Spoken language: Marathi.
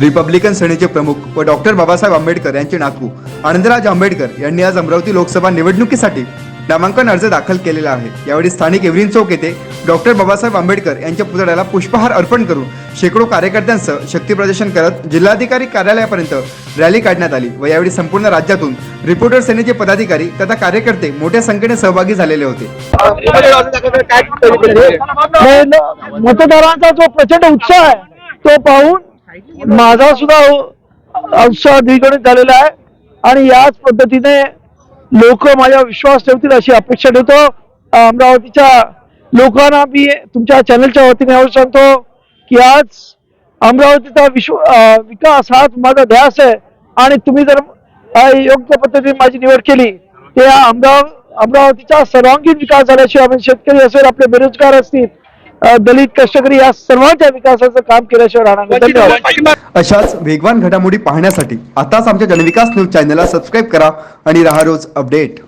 रिपब्लिकन सेनेचे प्रमुख व डॉक्टर बाबासाहेब आंबेडकर यांचे नातू आनंदराज आंबेडकर यांनी आज अमरावती लोकसभा निवडणुकीसाठी नामांकन अर्ज दाखल केलेला आहे. यावेळी स्थानिक एव्हरीन चौक येथे डॉक्टर बाबासाहेब आंबेडकर यांच्या पुतळ्याला पुष्पहार अर्पण करून शेकडो कार्यकर्त्यांसह शक्तीप्रदर्शन करत जिल्हाधिकारी कार्यालयापर्यंत रॅली काढण्यात आली व यावेळी संपूर्ण राज्यातून रिपोर्टर सेनेचे पदाधिकारी तथा कार्यकर्ते मोठ्या संख्येने सहभागी झालेले होते. मतदारांचा जो प्रचंड उत्साह आहे तो पाहून माझा सुद्धा अंश द्विगणित झालेला आहे. आणि याच पद्धतीने लोक माझ्या विश्वास ठेवतील अशी अपेक्षा ठेवतो. अमरावतीच्या लोकांना मी तुमच्या चॅनलच्या वतीने एवढं सांगतो की आज अमरावतीचा विश्व विकास हाच माझा ध्यास आहे. आणि तुम्ही जर योग्य पद्धतीने माझी निवड केली ते अमराव अमरावतीचा सर्वांगीण विकास झाल्याशिवाय आपण शेतकरी असेल आपले बेरोजगार असतील दलित कष्टकरी या सर्वांच्या विकासाचं काम केल्याशिवाय राहणार नाही. धन्यवाद अशाच वेगवान घडामोडी पाहण्यासाठी आताच आमच्या जनविकास न्यूज चॅनलला सबस्क्राईब करा आणि राहा रोज अपडेट